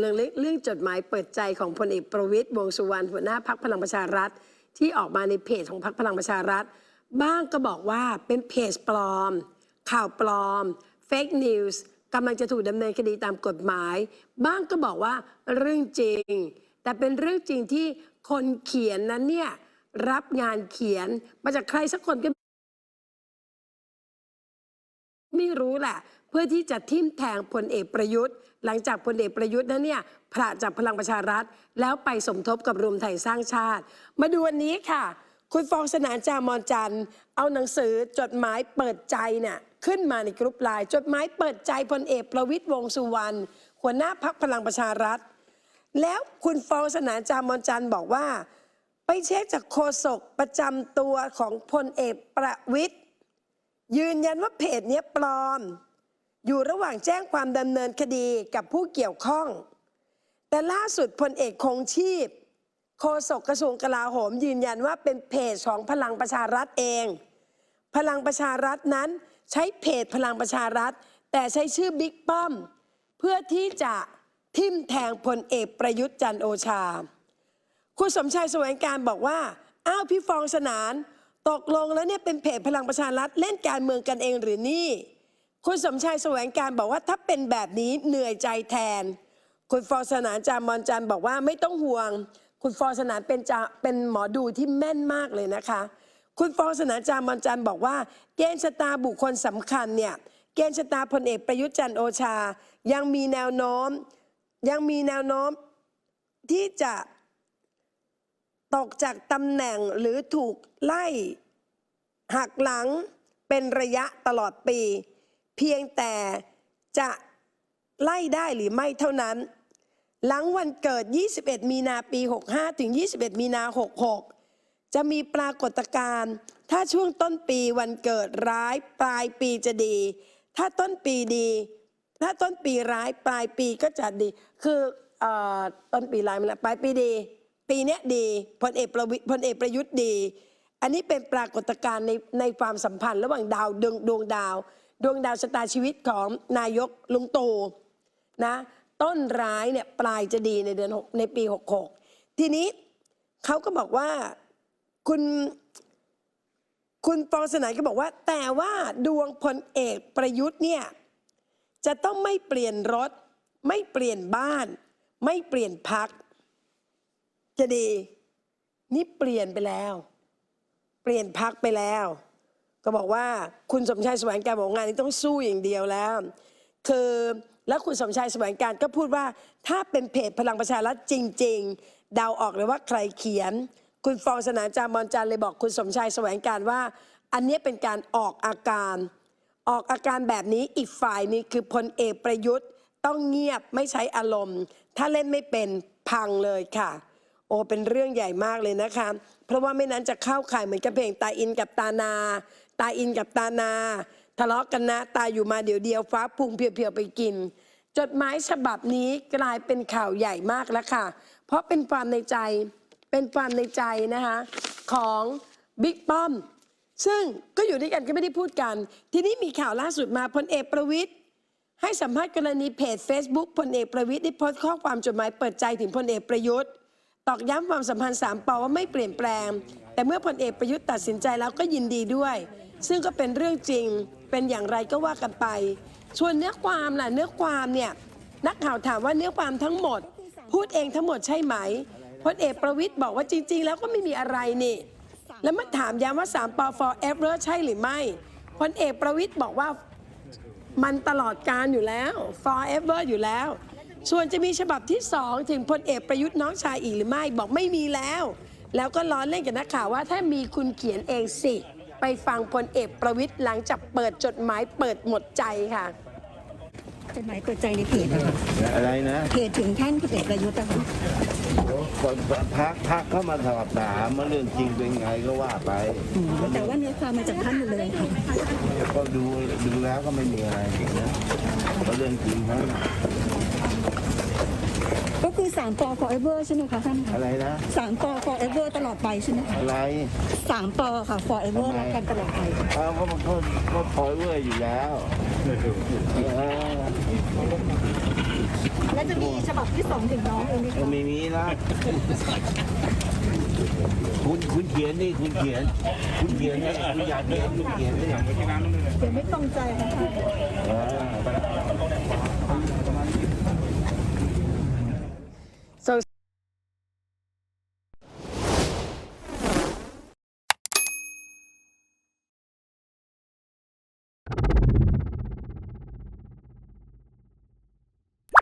เรื่องเรื่องจดหมายเปิดใจของพลเอกประวิตยวงสุวรรณหัวหน้าพักพลังประชารัฐ ที่ออกมาในเพจของพักพลังประชารัฐ บ้างก็บอกว่าเป็นเพจปลอม ข่าวปลอมเฟกนิวส์กำลังจะถูกดำเนินคดีตามกฎหมาย บ้างก็บอกว่าเรื่องจริง แต่เป็นเรื่องจริงที่คนเขียนนั้นเนี่ยรับงานเขียนมาจากใครสักคนก็ไม่รู้แหละ พื่อที่จะทิ่มแทงพลเอกประยุทธ์ หลังจากพลเอกประยุทธ์นั้นเนี่ยผละจากพลังประชารัฐ แล้วไปสมทบกับรวมไทยสร้างชาติ มาดูวันนี้ค่ะ คุณฟองสนานจามอนจันเอาหนังสือจดหมายเปิดใจเนี่ยขึ้นมาในกรุ๊ปไลน์จดหมายเปิดใจพลเอกประวิตยวงสุวรรณหัวหน้าพักพลังประชารัฐ แล้วคุณฟองสนานจามอนจันบอกว่า ไปเช็คจากโฆษกประจำตัวของพลเอกประวิตยยืนยันว่าเพจเนี้ยปลอม อยู่ระหว่างแจ้งความดำเนินคดีกับผู้เกี่ยวข้อง แต่ล่าสุดพลเอกคงชีพ โฆษกกระทรวงกลาโหมยืนยันว่าเป็นเพจของพลังประชารัฐเอง พลังประชารัฐนั้นใช้เพจพลังประชารัฐ แต่ใช้ชื่อบิ๊กป้อม เพื่อที่จะทิมแทงพลเอกประยุทธ์จันโอชา คุณสมชายแสวงการบอกว่า อ้าวพี่ฟองสนาน ตกลงแล้วเนี่ยเป็นเพจพลังประชารัฐเล่นการเมืองกันเองหรือนี่ คุณสมชายแสวงการบอกว่าถ้าเป็นแบบนี้เหนื่อยใจแทน คุณฟอสนานจามอนจันบอกว่าไม่ต้องห่วง คุณฟอสนานเป็นจาเป็นหมอดูที่แม่นมากเลยนะคะ คุณฟอสนานจามอนจันบอกว่าเกณฑ์ชะตาบุคคลสำคัญเนี่ยเกณฑ์ชะตาพลเอกประยุทธ์จันโอชา ยังมีแนวโน้ม ยังมีแนวโน้มที่จะตกจากตำแหน่งหรือถูกไล่หักหลังเป็นระยะตลอดปี เพียงแต่จะไล่ได้หรือไม่เท่านั้น หลังวันเกิด 21 มีนาปี 65 ถึง 21 มีนา 66 จะมีปรากฏการณ์ ถ้าช่วงต้นปีวันเกิดร้ายปลายปีจะดี ถ้าต้นปีดี ถ้าต้นปีร้ายปลายปีก็จะดี คืออต้นปีร้ายมันละปลายปีดี ปีเนี้ยดีพลเอกประวิพลเอกประยุทธ์ดี อันนี้เป็นปรากฏการณ์ในในความสัมพันธ์ระหว่างดาวดวงดวงดาวดว ดวงดาวชะตาชีวิตของนายกลุงตู่นะต้นร้ายเนี่ยปลายจะดีในเดือนหกในปี 66 ทีนี้เขาก็บอกว่าคุณคุณปองสนานก็บอกว่า แต่ว่าดวงพลเอกประยุทธ์เนี่ยจะต้องไม่เปลี่ยนรถ ไม่เปลี่ยนบ้าน ไม่เปลี่ยนพัก จะดี นี่เปลี่ยนไปแล้ว เปลี่ยนพักไปแล้ว ก็บอกว่าคุณสมชายแสวงการบอกงานนี้ต้องสู้อย่างเดียวแล้ว คือแล้วคุณสมชายแสวงการก็พูดว่าถ้าเป็นเพจพลังประชารัฐจริง ๆ เดาออกเลยว่าใครเขียน คุณฟองสนานจามอนจันเลยบอกคุณสมชายแสวงการว่า อันนี้เป็นการออกอาการ ออกอาการแบบนี้อีกฝ่ายนี้คือพลเอกประยุทธ์ต้องเงียบไม่ใช้อารมณ์ ถ้าเล่นไม่เป็นพังเลยค่ะ โอ้เป็นเรื่องใหญ่มากเลยนะคะ เพราะว่าไม่นั้นจะเข้าข่ายเหมือนกับเพลงตาอินกับตานา ตาอินกับตานา ทะเลาะกันนะ ตาอยู่มาเดี๋ยวเดียวฟ้าพุงเพียวๆไปกิน จดหมายฉบับนี้กลายเป็นข่าวใหญ่มากแล้วค่ะ เพราะเป็นความในใจเป็นความในใจนะคะของบิ๊กป้อม ซึ่งก็อยู่ด้วยกันก็ไม่ได้พูดกัน ทีนี้มีข่าวล่าสุดมาพลเอกประวิทย์ให้สัมภาษณ์กรณีเพจ Facebook พลเอกประวิทย์ได้โพสต์ข้อความจดหมายเปิดใจถึงพลเอกประยุทธ์ ตอกย้ำความสัมพันธ์สามปอว่าไม่เปลี่ยนแปลง แต่เมื่อพลเอกประยุทธ์ตัดสินใจแล้วก็ยินดีด้วย ซึ่งก็เป็นเรื่องจริงเป็นอย่างไรก็ว่ากันไปส่วนเนื้อความล่ะเนื้อความเนี่ยนักข่าวถามว่าเนื้อความทั้งหมด พูดเองทั้งหมดใช่ไหมพลเอกประวิทย์บอกว่าจริง ๆ แล้วก็ไม่มีอะไรนี่ แล้วมาถามย้ำว่า3ปอ forever ใช่หรือไม่พลเอกประวิทย์บอกว่ามันตลอดการอยู่แล้ว forever อยู่แล้ว ส่วนจะมีฉบับที่สองถึงพลเอกประยุทธ์น้องชายอีกหรือไม่บอกไม่มีแล้ว แล้วก็ล้อเล่นกับนักข่าวว่าถ้ามีคุณเขียนเองสิ ไปฟังพลเอกประวิทย์หลังจากเปิดจดหมายเปิดหมดใจค่ะจดหมายเปิดใจในเพจนะคะอะไรนะเพจถึงท่านพลเอกประยุทธ์นะคะคนพักพักเข้ามาสอบถามว่าเรื่องจริงเป็นไงก็ว่าไป แต่ว่าเนื้อความมาจากท่านหมดเลยค่ะก็ดูดูแล้วก็ไม่มีอะไรนะก็เรื่องจริงทั้งนั้น ก็คือ3ปอ forever ใช่ไหมคะท่านคะอะไรนะ3ปอ forever ตลอดไปใช่ไหมคะอะไร3ปอค่ะ forever รักกันตลอดไปเอาก็มันก็ก็พอยเวอร์อยู่แล้วเออแล้วจะมีฉบับที่สองถึงน้องเองไหมเออไม่มีนะคุณคุณเขียนนี่คุณเขียน คุณเขียนเนี่ยคุณอยากเขียนคุณเขียนไม่อยากเดี๋ยวไม่ตรงใจค่ะท่าน เออ